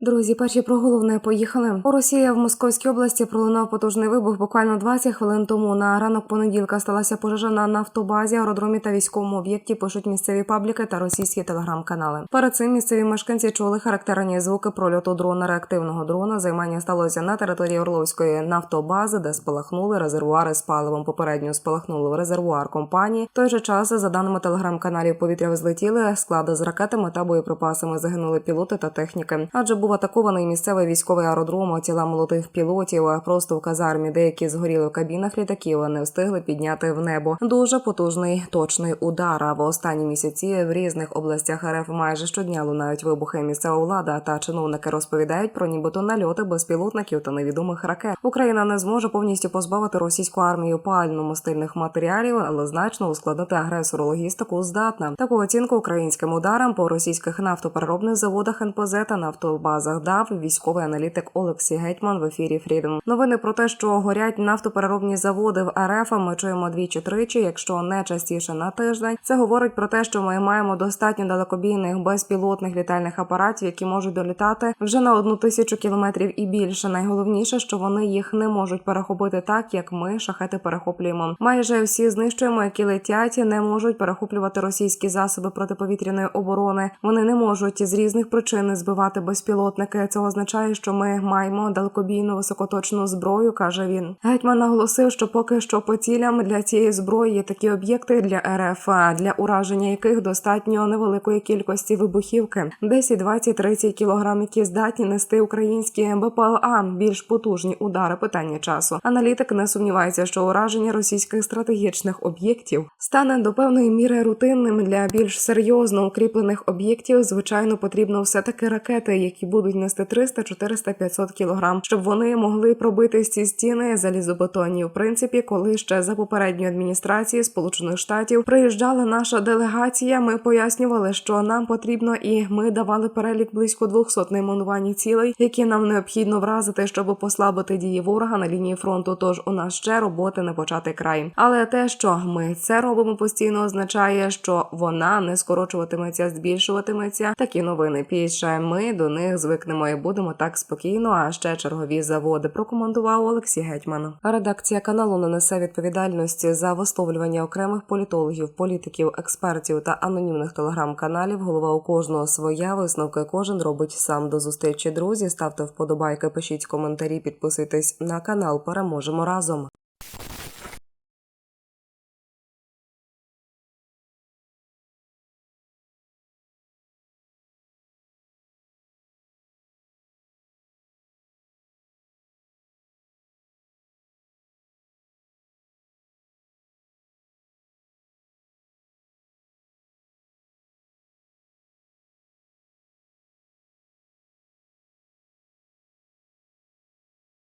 Друзі, перші про головне поїхали. У Росії в Московській області пролунав потужний вибух. Буквально 20 хвилин тому на ранок понеділка сталася пожежа на нафтобазі, аеродромі та військовому об'єкті. Пишуть місцеві пабліки та російські телеграм-канали. Перед цим місцеві мешканці чули характерні звуки прольоту дрона реактивного дрона. Займання сталося на території Орловської нафтобази, де спалахнули резервуари з паливом. Попередньо спалахнули в резервуар компанії. В той же час, за даними телеграм-каналів, повітря взлетіли склади з ракетами та боєприпасами. Загинули пілоти та техніки. Адже був атакований місцевий військовий аеродром. Тіла молодих пілотів просто в казармі. Деякі згоріли в кабінах літаків, не встигли підняти в небо. Дуже потужний точний удар. А в останні місяці в різних областях РФ майже щодня лунають вибухи. Місцева влада та чиновники розповідають про нібито нальоти безпілотників та невідомих ракет. Україна не зможе повністю позбавити російську армію пально-мостильних матеріалів, але значно ускладати агресору логістику здатна. Таку оцінку українським ударам по російських нафтопереробних заводах НПЗ та нафтобазах дав військовий аналітик Олексій Гетьман в ефірі Фрідом. Новини про те, що горять нафтопереробні заводи в РФ, ми чуємо двічі-тричі, якщо не частіше на тиждень. Це говорить про те, що ми маємо достатньо далекобійних безпілотних літальних апаратів, які можуть долітати вже на одну тисячу кілометрів і більше. Найголовніше, що вони їх не можуть перехопити так, як ми шахети перехоплюємо. Майже всі знищуємо, які летять, не можуть перехоплювати російські засоби протиповітряної оборони. Вони не можуть з різних причин збивати безпілотники. Це означає, що ми маємо далекобійну високоточну зброю, каже він. Гетьман наголосив, що поки що по цілям для цієї зброї є такі об'єкти для РФ, для ураження яких достатньо невеликої кількості вибухівки 10, 20, 30 кілограм, які здатні нести українські БПЛА, більш потужні удари. Питання часу. Аналітик не сумнівається, що ураження російських стратегічних об'єктів стане до певної міри рутинним для більш серйозно укріплених об'єктів. Звичайно, потрібно все таки ракети, які будуть нести 300, 400, 500 кілограм, щоб вони могли пробити ці стіни залізобетонні. В принципі, коли ще за попередньої адміністрації Сполучених Штатів приїжджала наша делегація, ми пояснювали, що нам потрібно, і ми давали перелік близько 200 найменувань цілей, які нам необхідно вразити, щоб послабити дії ворога на лінії фронту. Тож у нас ще роботи не почати край. Але те, що ми це робимо постійно, означає, що вона не скорочуватиметься, збільшуватиметься. Такі новини піше. Ми до них звикнемо і будемо так спокійно. А ще чергові заводи прокоментував Олексій Гетьман. Редакція каналу не несе відповідальності за висловлювання окремих політологів, політиків, експертів та анонімних телеграм-каналів. Голова у кожного своя висновки кожен робить сам до зустрічі. Друзі, ставте вподобайки, пишіть коментарі, підписуйтесь на канал. Переможемо разом.